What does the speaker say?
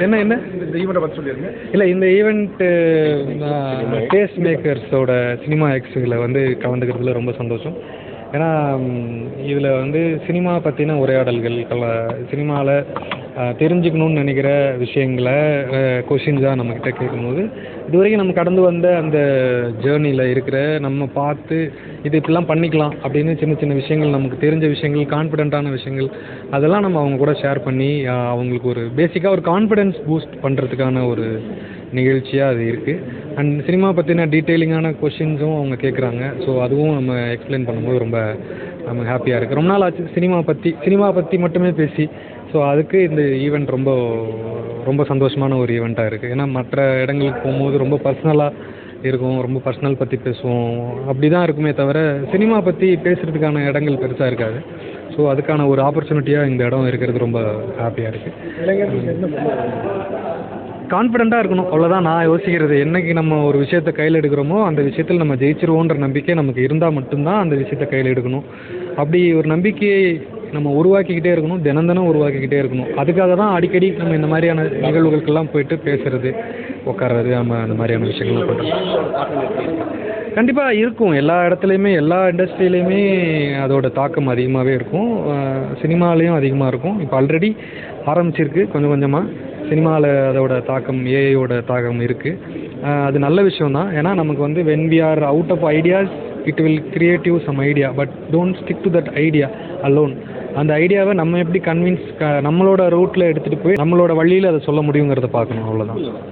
என்ன என்ன? இந்த ஈவெண்ட்டை பற்றி சொல்லிடுங்க இல்லை இந்த ஈவெண்ட்டு டேஸ்ட் மேக்கர்ஸோட சினிமா எக்ஸில் வந்து கலந்துக்கிறதுல ரொம்ப சந்தோஷம். ஏன்னா இதில் வந்து சினிமா பற்றின உரையாடல்கள் கல சினிமாவில் தெரிஞ்சுக்கணுன்னு நினைக்கிற விஷயங்களை கொஷின்ஸாக நம்மக்கிட்ட கேட்கும்போது இது வரைக்கும் நம்ம கடந்து வந்த அந்த ஜேர்னியில் இருக்கிற நம்ம பார்த்து இது இப்படிலாம் பண்ணிக்கலாம் அப்படின்னு சின்ன சின்ன விஷயங்கள் நமக்கு தெரிஞ்ச விஷயங்கள் கான்ஃபிடென்ட்டான விஷயங்கள் அதெல்லாம் நம்ம அவங்க கூட ஷேர் பண்ணி அவங்களுக்கு ஒரு பேசிக்காக ஒரு கான்ஃபிடென்ஸ் பூஸ்ட் பண்ணுறதுக்கான ஒரு நிகழ்ச்சியாக அது இருக்குது அண்ட் சினிமா பற்றின டீட்டெயிலிங்கான கொஷின்ஸும் அவங்க கேட்குறாங்க ஸோ அதுவும் நம்ம எக்ஸ்பிளைன் பண்ணும்போது ரொம்ப நம்ம ஹாப்பியாக இருக்குது ரொம்ப நாள் ஆச்சு சினிமா பற்றி சினிமா பற்றி மட்டுமே பேசி. ஸோ அதுக்கு இந்த ஈவெண்ட் ரொம்ப ரொம்ப சந்தோஷமான ஒரு ஈவெண்ட்டாக இருக்குது ஏன்னா மற்ற இடங்களுக்கு போகும்போது ரொம்ப பர்சனலாக இருக்கும். ரொம்ப பர்சனல் பற்றி பேசுவோம். அப்படி தான் இருக்குமே தவிர சினிமா பற்றி பேசுகிறதுக்கான இடங்கள் பெருசாக இருக்காது. ஸோ அதுக்கான ஒரு ஆப்பர்ச்சுனிட்டியாக இந்த இடம் இருக்கிறது ரொம்ப ஹாப்பியாக இருக்குது கான்ஃபிடெண்ட்டாக இருக்கணும். அவ்வளோதான் நான் யோசிக்கிறது என்னைக்கு நம்ம ஒரு விஷயத்தை கையில் எடுக்கிறோமோ அந்த விஷயத்தில் நம்ம ஜெயிச்சிருவோன்ற நம்பிக்கை நமக்கு இருந்தால் மட்டும்தான் அந்த விஷயத்தை கையில் எடுக்கணும். அப்படி ஒரு நம்பிக்கையை நம்ம உருவாக்கிக்கிட்டே இருக்கணும் தினம் தினம் உருவாக்கிக்கிட்டே இருக்கணும். அதுக்காக தான் அடிக்கடி நம்ம இந்த மாதிரியான நிகழ்வுகளுக்கெல்லாம் போயிட்டு பேசுறது உட்கார்றது நம்ம அந்த மாதிரியான விஷயங்கள்லாம் பண்ணுறோம் கண்டிப்பாக இருக்கும். எல்லா இடத்துலையுமே எல்லா இண்டஸ்ட்ரியிலையுமே அதோட தாக்கம் அதிகமாகவே இருக்கும். சினிமாலேயும் அதிகமாக இருக்கும். இப்போ ஆல்ரெடி ஆரம்பிச்சிருக்கு கொஞ்சம் கொஞ்சமாக சினிமாவில் அதோட தாக்கம் ஏஐயோட தாக்கம் இருக்குது அது நல்ல விஷயம் தான். ஏன்னா நமக்கு வந்து when we are out of ideas it will creative some idea but don't stick to that idea alone அந்த ஐடியாவை நம்ம எப்படி கன்வின்ஸ் நம்மளோட ரூட்டில் எடுத்துகிட்டு போய் நம்மளோட வழியில் அதை சொல்ல முடியுங்கிறத பார்க்கணும் அவ்வளோதான்